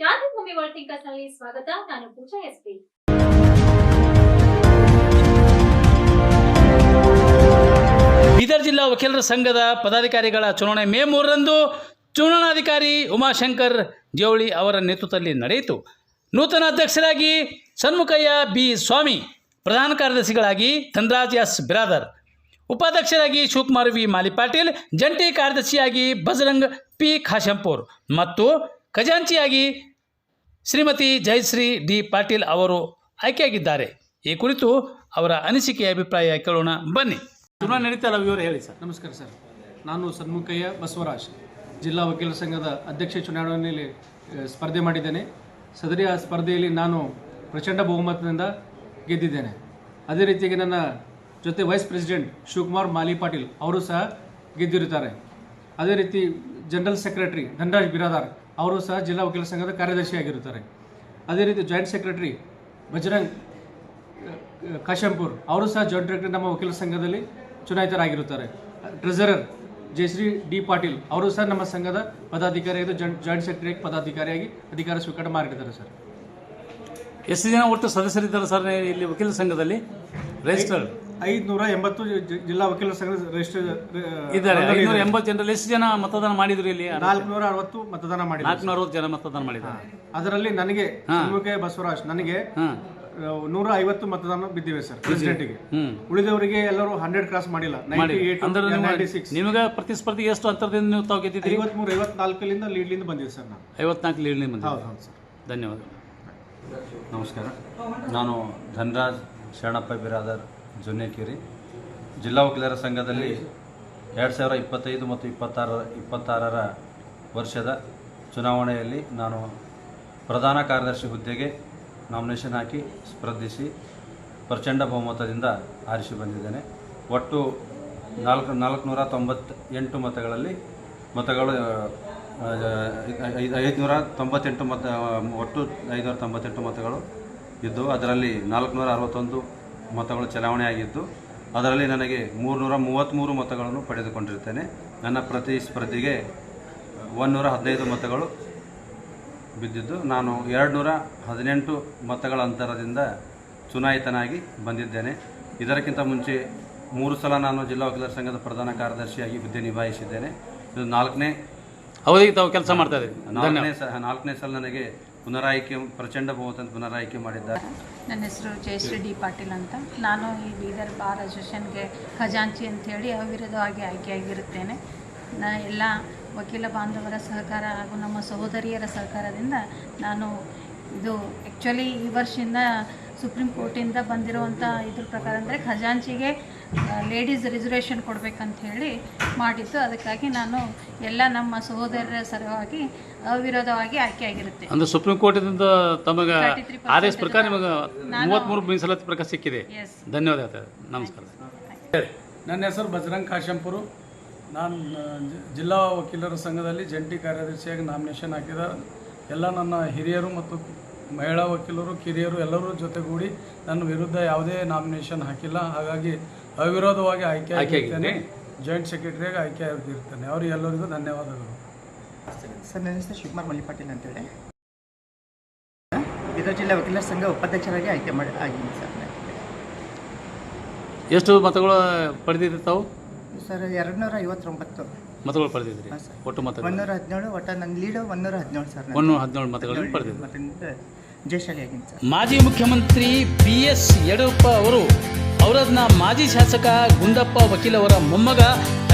ಕ್ರಾಂತಿಭೂಮಿ ವರ್ಲ್ಡ್ನಲ್ಲಿ ಸ್ವಾಗತ. ನಾನು ಪೂಜಾ ಎಸ್ಪಿ ಬೀದರ್ ಜಿಲ್ಲಾ ವಕೀಲರ ಸಂಘದ ಪದಾಧಿಕಾರಿಗಳ ಚುನಾವಣೆ ಮೇ ಮೂರರಂದು ಚುನಾವಣಾಧಿಕಾರಿ ಉಮಾಶಂಕರ್ ಜೇವಳಿ ಅವರ ನೇತೃತ್ವದಲ್ಲಿ ನಡೆಯಿತು. ನೂತನ ಅಧ್ಯಕ್ಷರಾಗಿ ಸನ್ಮುಖಯ್ಯ ಬಿ ಸ್ವಾಮಿ, ಪ್ರಧಾನ ಕಾರ್ಯದರ್ಶಿಗಳಾಗಿ ಧನರಾಜ್ ಎಸ್ ಬಿರಾದರ್, ಉಪಾಧ್ಯಕ್ಷರಾಗಿ ಶಿವಕುಮಾರ್ ವಿ ಮಾಲಿ ಪಾಟೀಲ್ ಜಂಟಿ ಕಾರ್ಯದರ್ಶಿಯಾಗಿ ಬಜರಂಗ್ ಪಿ ಖಾಶಂಪುರ್ ಮತ್ತು ಖಜಾಂಚಿಯಾಗಿ ಶ್ರೀಮತಿ ಜಯಶ್ರೀ ಡಿ ಪಾಟೀಲ್ ಅವರು ಆಯ್ಕೆಯಾಗಿದ್ದಾರೆ. ಈ ಕುರಿತು ಅವರ ಅನಿಸಿಕೆ ಅಭಿಪ್ರಾಯ ಕೇಳೋಣ. ಬನ್ನಿ. ಚುನಾವಣೆ ನಡೀತಲ್ಲ ವಿವರ ಹೇಳಿ ಸರ್. ನಮಸ್ಕಾರ ಸರ್. ನಾನು ಸನ್ಮುಖಯ್ಯ ಬಸವರಾಜ್. ಜಿಲ್ಲಾ ವಕೀಲರ ಸಂಘದ ಅಧ್ಯಕ್ಷ ಚುನಾವಣೆಯಲ್ಲಿ ಸ್ಪರ್ಧೆ ಮಾಡಿದ್ದೇನೆ. ಸದರಿ ಆ ಸ್ಪರ್ಧೆಯಲ್ಲಿ ನಾನು ಪ್ರಚಂಡ ಬಹುಮತದಿಂದ ಗೆದ್ದಿದ್ದೇನೆ. ಅದೇ ರೀತಿಯಾಗಿ ನನ್ನ ಜೊತೆ ವೈಸ್ ಪ್ರೆಸಿಡೆಂಟ್ ಶಿವಕುಮಾರ್ ಮಾಲಿ ಪಾಟೀಲ್ ಅವರು ಸಹ ಗೆದ್ದಿರುತ್ತಾರೆ. ಅದೇ ರೀತಿ ಜನರಲ್ ಸೆಕ್ರೆಟರಿ ಧನರಾಜ್ ಬಿರಾದಾರ್ ಅವರು ಸಹ ಜಿಲ್ಲಾ ವಕೀಲರ ಸಂಘದ ಕಾರ್ಯದರ್ಶಿಯಾಗಿರುತ್ತಾರೆ. ಅದೇ ರೀತಿ ಜಾಯಿಂಟ್ ಸೆಕ್ರೆಟರಿ ಬಜರಂಗ್ ಕಾಶಂಪುರ್ ಅವರು ಸಹ ಜಾಯಿಂಟ್ ಡೈರೆಕ್ಟರ್ ನಮ್ಮ ವಕೀಲರ ಸಂಘದಲ್ಲಿ ಚುನಾಯಿತರಾಗಿರುತ್ತಾರೆ. ಟ್ರೆಸರರ್ ಜಯಶ್ರೀ ಡಿ ಪಾಟೀಲ್ ಅವರು ಸಹ ನಮ್ಮ ಸಂಘದ ಪದಾಧಿಕಾರಿಯಾಗಿ ಜಾಯಿಂಟ್ ಸೆಕ್ರೆಟರಿ ಪದಾಧಿಕಾರಿಯಾಗಿ ಅಧಿಕಾರ ಸ್ವೀಕಾರ ಮಾಡಿದ್ದಾರೆ ಸರ್. ಎಷ್ಟು ಜನ ಒಟ್ಟು ಸದಸ್ಯರಿದ್ದಾರೆ ಸರ್ ಇಲ್ಲಿ ವಕೀಲ ಸಂಘದಲ್ಲಿ? ರಿಜಿಸ್ಟರ್ ಐದುನೂರ ಎಂಬತ್ತು ಜಿಲ್ಲಾ ವಕೀಲರ ಸಂಘ ರಿಜಿಸ್ಟರ್ ಇದ್ದಾರೆ. ಐನೂರ ಎಂಬತ್ತು ಜನರಲ್ಲಿ ಎಷ್ಟು ಜನ ಮತದಾನ ಮಾಡಿದ್ರು ಇಲ್ಲಿ? ನಾಲ್ಕುನೂರ ಅರವತ್ತು ಮತದಾನ ಮಾಡಿ ನಾಲ್ಕುನೂರ ಅರವತ್ತು ಜನ ಮತದಾನ ಮಾಡಿದ್ದಾರೆ. ಅದರಲ್ಲಿ ನನಗೆ ಕೆ ಬಸವರಾಜ್ ನನಗೆ ನೂರ ಐವತ್ತು ಮತದಾನ ಬಿದ್ದಿವೆ ಸರ್ ಪ್ರೆಸಿಡೆಂಟ್ಗೆ. ಉಳಿದವರಿಗೆ ಎಲ್ಲರೂ ಹಂಡ್ರೆಡ್ ಕ್ರಾಸ್ ಮಾಡಿಲ್ಲ. ನಿಮಗೆ ಪ್ರತಿಸ್ಪರ್ಧಿ ಎಷ್ಟು ಅಂತರದಿಂದ ನೀವು ತಾವು ಗೆದ್ದಿದ್ದೀರಿ? ಐವತ್ಮೂರು ಐವತ್ನಾಲ್ಕರಿಂದ ಲೀಡ್ಲಿಂದ ಬಂದಿದೆ ಸರ್ ನಾನು ಐವತ್ನಾಲ್ಕು ಲೀಡ್ ಬಂದಿದೆ ಹೌದು ಹೌದು ಸರ್. ಧನ್ಯವಾದ ನಮಸ್ಕಾರ. ನಾನು ಧನ್ರಾಜ್ ಶರಣಪ್ಪ ಬಿರಾದರ್. ಜೊನ್ನೇಕೇರಿ ಜಿಲ್ಲಾ ವಕೀಲರ ಸಂಘದಲ್ಲಿ ಎರಡು ಸಾವಿರ ಇಪ್ಪತ್ತೈದು ಮತ್ತು ಇಪ್ಪತ್ತಾರ, ಇಪ್ಪತ್ತಾರರ ವರ್ಷದ ಚುನಾವಣೆಯಲ್ಲಿ ನಾನು ಪ್ರಧಾನ ಕಾರ್ಯದರ್ಶಿ ಹುದ್ದೆಗೆ ನಾಮಿನೇಷನ್ ಹಾಕಿ ಸ್ಪರ್ಧಿಸಿ ಪ್ರಚಂಡ ಬಹುಮತದಿಂದ ಆರಿಸಿ ಬಂದಿದ್ದೇನೆ. ಒಟ್ಟು ನಾಲ್ಕು, ನಾಲ್ಕುನೂರ ತೊಂಬತ್ತೆಂಟು ಮತಗಳಲ್ಲಿ ಮತಗಳು ಐದು ಐದುನೂರ ತೊಂಬತ್ತೆಂಟು ಮತ, ಒಟ್ಟು ಐದುನೂರ ತೊಂಬತ್ತೆಂಟು ಮತಗಳು ಇದ್ದು ಅದರಲ್ಲಿ ನಾಲ್ಕುನೂರ ಅರವತ್ತೊಂದು ಮತಗಳು ಚಲಾವಣೆ ಆಗಿದ್ದು ಅದರಲ್ಲಿ ನನಗೆ ಮೂರುನೂರ ಮೂವತ್ತ್ಮೂರು ಮತಗಳನ್ನು ಪಡೆದುಕೊಂಡಿರ್ತೇನೆ ನನ್ನ ಪ್ರತಿಸ್ಪರ್ಧಿಗೆ ಒಂದೂರ ಹದಿನೈದು ಮತಗಳು ಬಿದ್ದಿದ್ದು ನಾನು ಎರಡು ನೂರ ಹದಿನೆಂಟು ಮತಗಳ ಅಂತರದಿಂದ ಚುನಾಯಿತನಾಗಿ ಬಂದಿದ್ದೇನೆ. ಇದಕ್ಕಿಂತ ಮುಂಚೆ ಮೂರು ಸಲ ನಾನು ಜಿಲ್ಲಾ ವಕೀಲರ ಸಂಘದ ಪ್ರಧಾನ ಕಾರ್ಯದರ್ಶಿಯಾಗಿ ಹುದ್ದೆ ನಿಭಾಯಿಸಿದ್ದೇನೆ. ಇದು ನಾಲ್ಕನೇ ಅವಧಿಗೆ ತಾವು ಕೆಲಸ ಮಾಡ್ತಾ ಇದ್ದೀರಿ. ನಾಲ್ಕನೇ ಸ ನಾಲ್ಕನೇ ಸಲ ನನಗೆ ಪುನರಾಯ್ಕೆ ಪ್ರಚಂಡ ಬಹುಮತ ಪುನರಾಯ್ಕೆ ಮಾಡಿದ್ದಾರೆ. ನನ್ನ ಹೆಸರು ಜಯಶ್ರೀ ಡಿ ಪಾಟೀಲ್ ಅಂತ. ನಾನು ಈ ಬೀದರ್ ಬಾರ್ ಅಸೋಸಿಯೇಷನ್ಗೆ ಖಜಾಂಚಿ ಅಂಥೇಳಿ ಅವಿರೋಧವಾಗಿ ಆಯ್ಕೆಯಾಗಿರುತ್ತೇನೆ ನಾ ಎಲ್ಲ ವಕೀಲ ಬಾಂಧವರ ಸಹಕಾರ ಹಾಗೂ ನಮ್ಮ ಸಹೋದರಿಯರ ಸಹಕಾರದಿಂದ ನಾನು ಇದು ಆ್ಯಕ್ಚುಲಿ ಈ ವರ್ಷದಿಂದ ಸುಪ್ರೀಂ ಕೋರ್ಟಿಂದ ಬಂದಿರುವಂಥ ಇದ್ರ ಪ್ರಕಾರ ಅಂದರೆ ಖಜಾಂಚಿಗೆ ಲೇಡೀಸ್ ರಿಸರ್ವೇಷನ್ ಕೊಡಬೇಕಂತ ಹೇಳಿ ಮಾಡಿದ್ದು. ಅದಕ್ಕಾಗಿ ನಾನು ಎಲ್ಲ ನಮ್ಮ ಸಹೋದರರ ಸಲುವಾಗಿ ಅವಿರೋಧವಾಗಿ ಆಯ್ಕೆ ಆಗಿರುತ್ತೆ. ಅಂದ್ರೆ ಸುಪ್ರೀಂ ಕೋರ್ಟಿಂದ ತಮಗೆ 33% ಆದೇಶ ಪ್ರಕಾರ ನಿಮಗೆ ಮೂವತ್ತ್ಮೂರು ಮೀಸಲಾತಿ ಪ್ರಕಾರ ಸಿಕ್ಕಿದೆ. ಎಸ್ ಧನ್ಯವಾದ ನಮಸ್ಕಾರ. ನನ್ನ ಹೆಸರು ಬಜರಂಗ್ ಕಾಶಂಪುರು. ನಾನು ಜಿಲ್ಲಾ ವಕೀಲರ ಸಂಘದಲ್ಲಿ ಜಂಟಿ ಕಾರ್ಯದರ್ಶಿಯಾಗಿ ನಾಮಿನೇಷನ್ ಹಾಕಿದ ಎಲ್ಲ ನನ್ನ ಹಿರಿಯರು ಮತ್ತು ಮಹಿಳಾ ವಕೀಲರು ಕಿರಿಯರು ಎಲ್ಲರೂ ಜೊತೆಗೂಡಿ ನನ್ನ ವಿರುದ್ಧ ಯಾವುದೇ ನಾಮಿನೇಷನ್ ಹಾಕಿಲ್ಲ. ಹಾಗಾಗಿ ಅವಿರೋಧವಾಗಿ ಆಯ್ಕೆ ಆಗಿರ್ತೇನೆ. ಜಾಯಿಂಟ್ ಸೆಕ್ರೆಟರಿಯಾಗಿ ಆಯ್ಕೆ ಆಗಿರ್ತೇನೆ. ಅವರಿಗೆ ಎಲ್ಲರಿಗೂ ಧನ್ಯವಾದಗಳು. ಸರ್ ನನ್ನ ಹೆಸರು ಶಿವಕುಮಾರ್ ಮಲ್ಲಿಪಾಟೀಲ್ ಅಂತೇಳಿ. ಬೀದರ್ ಜಿಲ್ಲಾ ವಕೀಲರ ಸಂಘ ಉಪಾಧ್ಯಕ್ಷರಾಗಿ ಆಯ್ಕೆ ಮಾಡಿ ಆಗಿದ್ದೀನಿ ಸರ್. ಎಷ್ಟು ಮತಗಳು ಪಡೆದಿದ್ರಿ ತಾವು? ಸರ್ ಎರಡು ನೂರ ಐವತ್ತೊಂಬತ್ತು ಮತಗಳು ಪಡೆದಿದ್ರಿ? ಹಾಂ ಸರ್. ಒಟ್ಟು ಮತಗಳು? ಒಂದೂರ ಹದಿನೇಳು ಒಟ್ಟು ನನ್ನ ಲೀಡು ಒಂದೂರ ಹದಿನೇಳು ಸರ್ ನಾನು. ಹದಿನೇಳು ಮತಗಳನ್ನು ಪಡೆದಿದ್ರಿ. ಮತ್ತಿಂದ ಜಯಶಾಲಿ ಆಗಿದ್ದೀನಿ ಸರ್. ಮಾಜಿ ಮುಖ್ಯಮಂತ್ರಿ ಬಿ ಎಸ್ ಯಡಿಯೂರಪ್ಪ ಅವರು ಅವರದ್ನ ಮಾಜಿ ಶಾಸಕ ಗುಂಡಪ್ಪ ವಕೀಲ್ ಅವರ ಮೊಮ್ಮಗ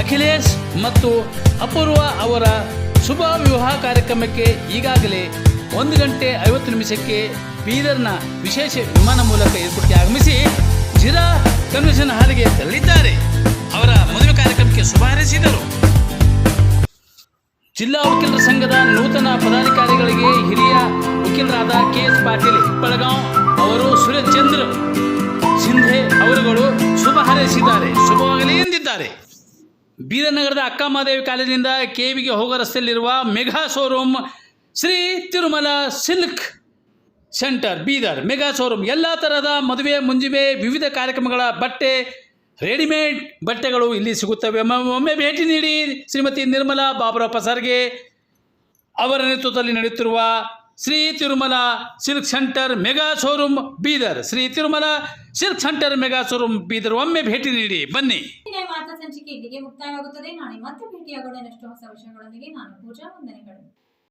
ಅಖಿಲೇಶ್ ಮತ್ತು ಅಪೂರ್ವ ಅವರ ಶುಭ ವಿವಾಹ ಕಾರ್ಯಕ್ರಮಕ್ಕೆ ಈಗಾಗಲೇ ಒಂದು ಗಂಟೆ ಐವತ್ತು ನಿಮಿಷಕ್ಕೆ ಬೀದರ್ನ ವಿಶೇಷ ವಿಮಾನ ಮೂಲಕ ಏರ್ಪೋರ್ಟ್ಗೆ ಆಗಮಿಸಿ ಜಿರಾ ಕನ್ವೆನ್ಷನ್ ಹಾಲಿಗೆ ತೆರಳಿದ್ದಾರೆ. ಅವರ ಮದುವೆ ಕಾರ್ಯಕ್ರಮಕ್ಕೆ ಶುಭ ಹಾರೈಸಿದರು ಜಿಲ್ಲಾ ವಕೀಲರ ಸಂಘದ ನೂತನ ಪದಾಧಿಕಾರಿಗಳಿಗೆ ಹಿರಿಯ ವಕೀಲರಾದ ಕೆ ಎಸ್ ಪಾಟೀಲ್ ಹಿಪ್ಪಳಗಾಂವ್ ಅವರು ಸುರೇಶ್ಚಂದ್ರ ಸಿಂಧೆ ಅವರುಗಳು ಶುಭ ಹಾರೈಸಿದ್ದಾರೆ. ಶುಭವಾಗಲಿ ಎಂದಿದ್ದಾರೆ. ಬೀರನಗರದ ನಗರದ ಅಕ್ಕಮಹಾದೇವಿ ಕಾಲೇಜಿನಿಂದ ಕೆವಿಗೆ ಹೋಗೋ ರಸ್ತೆಯಲ್ಲಿರುವ mega showroom Shri Tirumala silk centre Bidar. Mega showroom. ಎಲ್ಲ ಥರದ ಮದುವೆ, ಮುಂಜಿಮೆ, ವಿವಿಧ ಕಾರ್ಯಕ್ರಮಗಳ ಬಟ್ಟೆ ರೆಡಿಮೇಡ್ ಬಟ್ಟೆಗಳು ಇಲ್ಲಿ ಸಿಗುತ್ತವೆ. ಒಮ್ಮೆ- ಭೇಟಿ ನೀಡಿ ಶ್ರೀಮತಿ ನಿರ್ಮಲಾ ಬಾಬುರಾವ್ ಪಸರ್ಗೆ ಅವರ ನೇತೃತ್ವದಲ್ಲಿ ನಡೆಯುತ್ತಿರುವ Shri Tirumala silk centre mega showroom Bidar. Shri Tirumala silk centre mega showroom Bidar. ಒಮ್ಮೆ ಭೇಟಿ ನೀಡಿ. ಬನ್ನಿ. ಸಂಚಿಕೆ ಇಲ್ಲಿಗೆ ಮುಕ್ತಾಯವಾಗುತ್ತದೆ. ನಾಳೆ ಮತ್ತೆ ಭೇಟಿಯಾಗೋಣ. ಹೊಸ ನಾನು ಪೂಜಾ ವಂದನೆಗಳು.